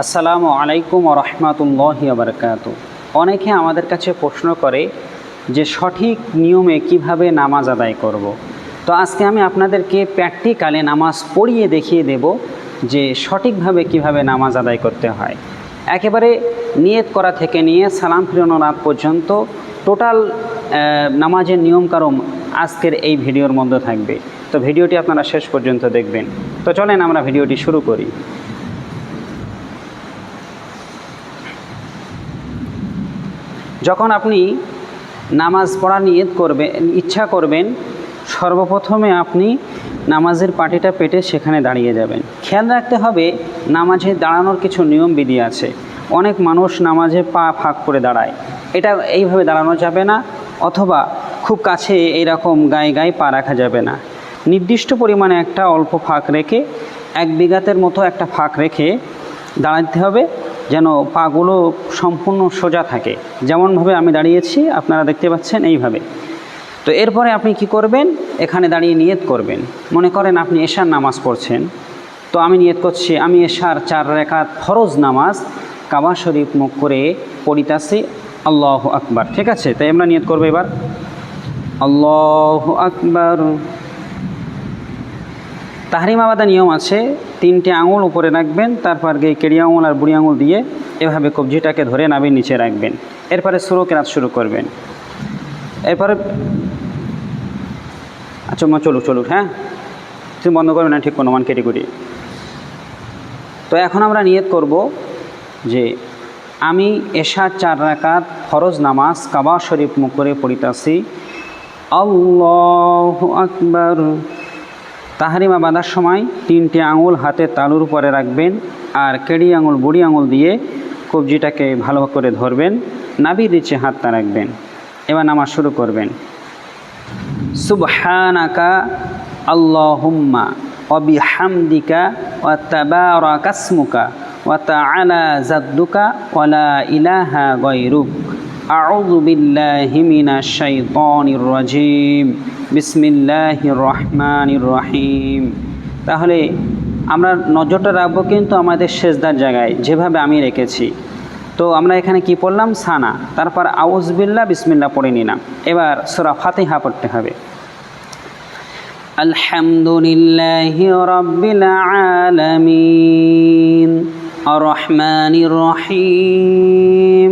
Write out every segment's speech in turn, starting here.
আসসালামু আলাইকুম রহমাতুল্লাহ বারকাত অনেকে আমাদের কাছে প্রশ্ন করে যে সঠিক নিয়মে কীভাবে নামাজ আদায় করব। তো আজকে আমি আপনাদেরকে প্র্যাকটিক্যালে নামাজ পড়িয়ে দেখিয়ে দেব যে সঠিকভাবে কীভাবে নামাজ আদায় করতে হয়। একেবারে নিয়ত করা থেকে নিয়ে সালাম ফিরানোর আগ পর্যন্ত টোটাল নামাজের নিয়মকানুন আজকের এই ভিডিওর মধ্যে থাকবে। তো ভিডিওটি আপনারা শেষ পর্যন্ত দেখবেন। তো চলেন আমরা ভিডিওটি শুরু করি। যখন আপনি নামাজ পড়া নিয়ত করবেন ইচ্ছা করবেন, সর্বপ্রথমে আপনি নামাজের পাটিটা পেটে সেখানে দাঁড়িয়ে যাবেন। খেয়াল রাখতে হবে, নামাজে দাঁড়ানোর কিছু নিয়ম বিধি আছে। অনেক মানুষ নামাজে পা ফাঁক করে দাঁড়ায়। এটা এইভাবে দাঁড়ানো যাবে না, অথবা খুব কাছে এইরকম গায়ে গায়ে পা রাখা যাবে না। নির্দিষ্ট পরিমাণে একটা অল্প ফাঁক রেখে, এক বিঘাতের মতো একটা ফাঁক রেখে দাঁড়াতে হবে। যেন পাগুলো সম্পূর্ণ সোজা থাকে। যেমনভাবে আমি দাঁড়িয়েছি, আপনারা দেখতে পাচ্ছেন এইভাবে। তো এরপরে আপনি কি করবেন? এখানে দাঁড়িয়ে নিয়ত করবেন। মনে করেন আপনি এশার নামাজ পড়ছেন। তো আমি নিয়ত করছি, আমি এশার চার রেখাত ফরজ নামাজ কাবা শরীফ মুখ করে পড়িতাছি। আল্লাহ আকবার। ঠিক আছে? তাই আমরা নিয়ত করব এবার। আল্লাহ আকবার। তাহরিমাবাদা নিয়ম আছে। তিনটে আঙুল উপরে রাখবেন, তারপর গিয়ে কেড়ি আঙুল আর বুড়ি আঙুল দিয়ে এভাবে কবজিটাকে ধরে নাবির নিচে রাখবেন। এরপরে সুরো কেরাত শুরু করবেন। এরপরে আচ্ছা মা, চলুক চলুক হ্যাঁ? তুমি বন্ধ করবে না, ঠিক কোনো মান কুটি তো এখন আমরা নিয়ত করব যে আমি এশা চার রাকাত ফরজ নামাজ কাবা শরীফ মুখ করে পড়িতাছি। আল্লাহ আকবর। তাহারিমা বাঁধার সময় তিনটি আঙুল হাতে তালুর উপরে রাখবেন আর কেড়ি আঙুল, বুড়ি আঙুল দিয়ে কবজিটাকে ভালো করে ধরবেন নাবি নিচে হাতটা রাখবেন। এবার নামাজ শুরু করবেন। সুবহানাকা আল্লাহুম্মা অবিহামদিকা ওয়া তাবারাকাসমুকা ওয়া তাআলা জাদ্দুকা ওয়ালা ইলাহা গায়রুক। আউযু বিল্লাহি মিনাশ শাইতানির রাজিম বিসমিল্লাহির রহমানির রহিম তাহলে আমরা নজরটা রাখবো কিন্তু আমাদের শেষদার জায়গায় যেভাবে আমি রেখেছি তো আমরা এখানে কি পড়লাম সানা তারপর আউজবিল্লা বিসমিল্লা পড়ে নিলাম এবার সুরা ফাতিহা পড়তে হবে আলহামদুলিল্লাহ রব্বিল আলামিন الرحمن الرحيم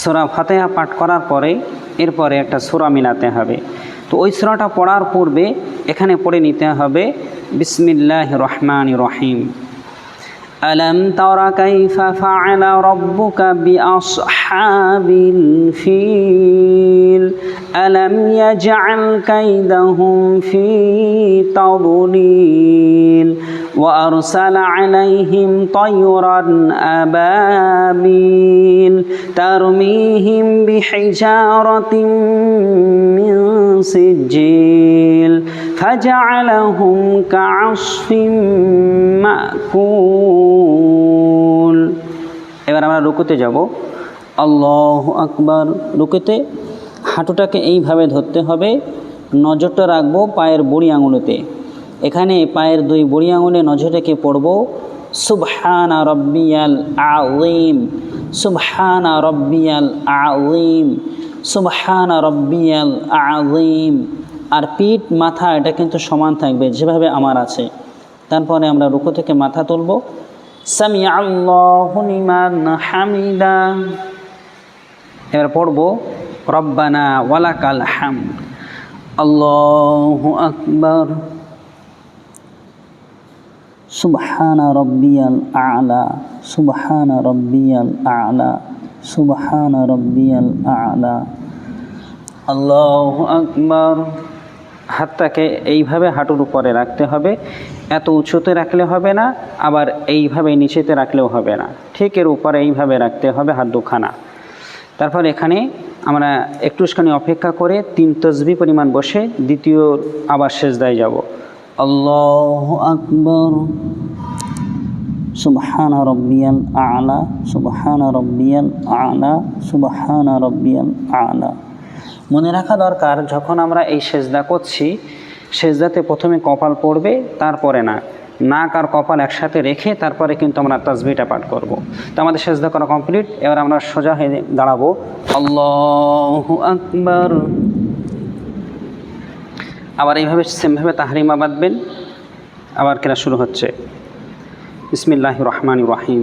সোরা ফাতেহা পাঠ করার পরে এরপরে একটা সোরা মিলাতে হবে। তো ওই সুরাটা পড়ার পূর্বে এখানে পড়ে নিতে হবে বিসমিল্লাহ রহমান রহিম। আলম তরা ফিল। আলম ফি وأرسل عليهم طيرا أبابيل ترميهم بحجارة من سجيل فجعلهم كعصف মাকুল এবার আমরা রুকুতে যাব আল্লাহ আকবার রুকুতে হাঁটুটাকে এইভাবে ধরতে হবে নজরটা রাখবো পায়ের বুড়ি আঙুলেতে এখানে পায়ের দুই বুড়ি আঙুলে নজর রেখে পড়ব, সুবহানা রব্বিয়াল আলিম সুবহানা রব্বিয়াল আলিম সুবহানা রব্বিয়াল আলিম আর পিঠ, মাথা, এটা কিন্তু সমান থাকবে, যেভাবে আমার আছে। তারপরে আমরা রুকু থেকে মাথা তুলব সামি হামিদা। এবার পড়ব, রব্বানা ওয়ালাকাল হাম আল্লাহ আকবর। সুবহানা রব্বিয়াল আলা, সুবহানা রব্বিয়াল আলা, সুবহানা রব্বিয়াল আলা। আল্লাহ আকবর। হাতটাকে এইভাবে হাঁটুর উপরে রাখতে হবে। এত উঁচুতে রাখলে হবে না, আবার এইভাবে নিচেতে রাখলেও হবে না। ঠিক এর উপরে এইভাবে রাখতে হবে হাত দুখানা। তারপর এখানে আমরা একটুখানি অপেক্ষা করে তিন তসবি পরিমাণ বসে দ্বিতীয় আবার সেজদায় যাব। আল্লাহ আকবর সুবহান রব্বিয়াল আলা সুবহান রব্বিয়াল আলা সুবহান রব্বিয়াল আলা মনে রাখা দরকার, যখন আমরা এই সেজদা করছি, সেজদাতে প্রথমে কপাল পড়বে, তারপরে না। নাক আর কপাল একসাথে রেখে তারপরে কিন্তু আমরা তাসবিটা পাঠ করব। তো আমাদের সেজদা করা কমপ্লিট, এবার আমরা সোজা হয়ে দাঁড়াবো। আল্লাহ আকবর। আবার এইভাবে সেমভাবে তাহারিমা বাঁধবেন। আবার কেনা শুরু হচ্ছে। ইসমিল্লাহ রহমান রহিম।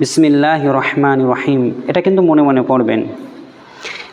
বিসমিল্লাহ রহমান রহিম। এটা কিন্তু মনে মনে পড়বেন।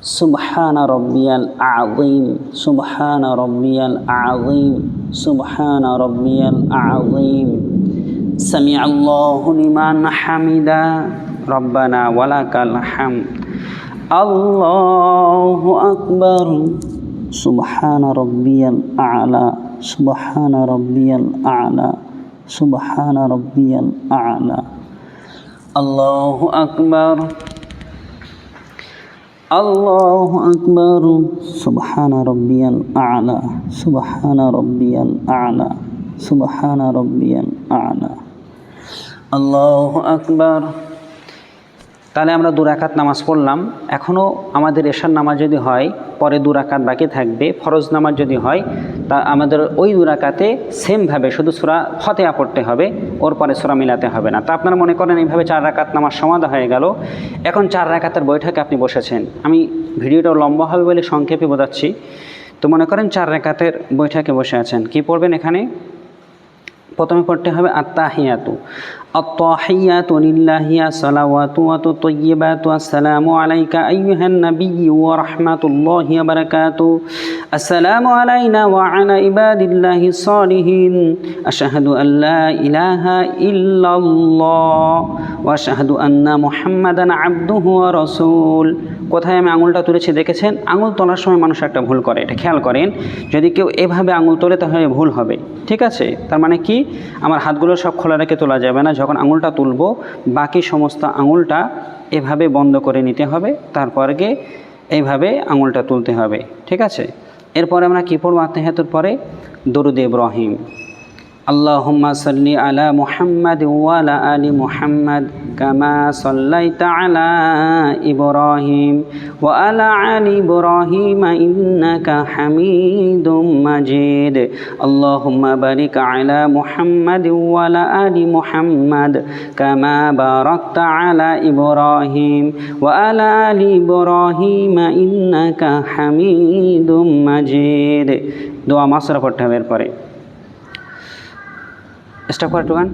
سبحان ربي العظيم سبحان ربي العظيم سبحان ربي العظيم سمع الله لمن حمدا ربنا ولك الحمد. الله أكبر. سبحان ربي الأعلى سبحان ربي الأعلى سبحان ربي الأعلى. الله أكبر. আল্লাহ আকবর, সুবহান রব্বিয়াল আলা, সুবহান রব্বিয়াল আলা, সুবহান রব্বিয়াল আলা। আল্লাহ আকবর। তাহলে আমরা দুরাকাত নামাজ পড়লাম। এখনও আমাদের এশার নামাজ যদি হয়, পরে দুরাকাত বাকি থাকবে। ফরজ নামাজ যদি হয় তা আমাদের ওই দুরাকাতে সেমভাবে শুধু সুরা ফতেহা পড়তে হবে, ওর পরে সুরা মিলাতে হবে না। তা আপনারা মনে করেন এইভাবে চার রাকাত নামাজ সমাধা হয়ে গেল। এখন চার রাকাতের বৈঠকে আপনি বসেছেন। আমি ভিডিওটাও লম্বা হবে বলে সংক্ষেপে বোঝাচ্ছি। তো মনে করেন চার রেখাতের বৈঠকে বসে আছেন। কি পড়বেন এখানে? প্রথমে পড়তে হবে আত্মাহিয়াতু الطاحيات لله الصلوات والطيبات السلام عليك أيها النبي ورحمة الله وبركاته السلام علينا وعلى عباد الله الصالحين أشهد أن لا إله إلا الله وأشهد أن محمدا عبده ورسول কোথায় আমি আঙুলটা তুলেছি দেখেছেন? আঙুল তোলার সময় মানুষ একটা ভুল করে, এটা খেয়াল করেন। যদি কেউ এভাবে আঙুল তোলে, তাহলে ভুল হবে। ঠিক আছে? তার মানে কি? আমার হাতগুলো সব খোলা রেখে তোলা যাবে না। যখন আঙুলটা তুলব, বাকি সমস্ত আঙুলটা এভাবে বন্ধ করে নিতে হবে। তারপরে গিয়ে এইভাবে আঙুলটা তুলতে হবে। ঠিক আছে? এরপরে আমরা কী পড়ব আত্মীয়াতুর পরে? দরুদ ইব্রাহিম। আল্লাহ সাল্লি আলা মুহাম্মদ ওয়ালা আলী মুহাম্মদ। كما صليت على إبراهيم وعلى آل إبراهيم إنك حميد مجيد اللهم بارك على محمد وعلى آل محمد كما باركت على إبراهيم وعلى آل إبراهيم إنك حميد مجيد দোয়া মাসরা পড়তে হবে এরপরে স্টপ করে টুকান